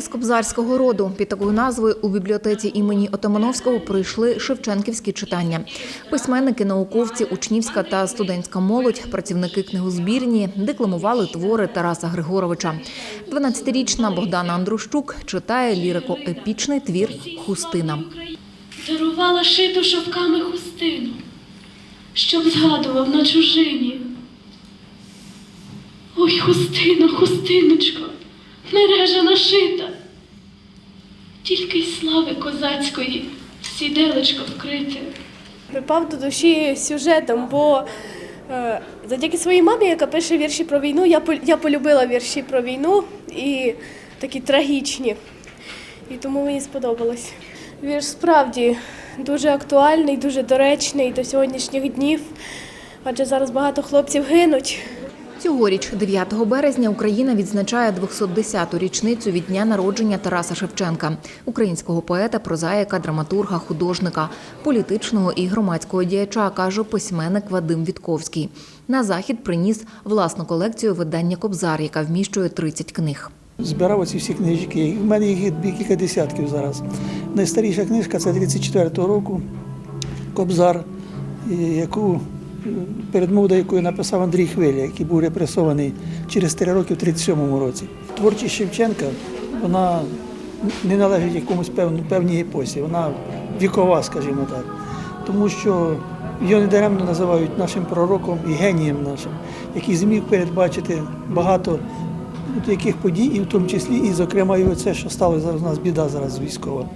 З Кобзарського роду під такою назвою у бібліотеці імені Отамановського пройшли шевченківські читання. Письменники, науковці, учнівська та студентська молодь, працівники книгозбірні декламували твори Тараса Григоровича. 12-річна Богдана Андрущук читає лірико-епічний твір Хустина. Дарувала шиту шовками хустину, щоб згадував на чужині. Ой, хустино, хустиночко, мережа нашита, тільки й слави козацької сіделечко вкрите. припав до душі сюжетом, бо е, завдяки своїй мамі, яка пише вірші про війну, я, я полюбила вірші про війну і такі трагічні. І тому мені сподобалось. Вірш справді дуже актуальний, дуже доречний до сьогоднішніх днів, адже зараз багато хлопців гинуть. Цьогоріч, 9 березня, Україна відзначає 210-ту річницю від дня народження Тараса Шевченка, українського поета, прозаїка, драматурга, художника, політичного і громадського діяча, каже письменник Вадим Вітковський. На захід приніс власну колекцію видання Кобзар, яка вміщує 30 книг. Збирав оці всі книжки. У мене їх є кілька десятків зараз. Найстаріша книжка це 34-го року Кобзар, яку передмову до якої написав Андрій Хвиля, який був репресований через три роки в 37-му році. Творчість Шевченка вона не належить якомусь певну, певній епосі, вона вікова, скажімо так. Тому що його недаремно називають нашим пророком і генієм нашим, який зміг передбачити багато от яких подій, і в тому числі, і, зокрема, і оце, що сталося зараз у нас біда зараз військова.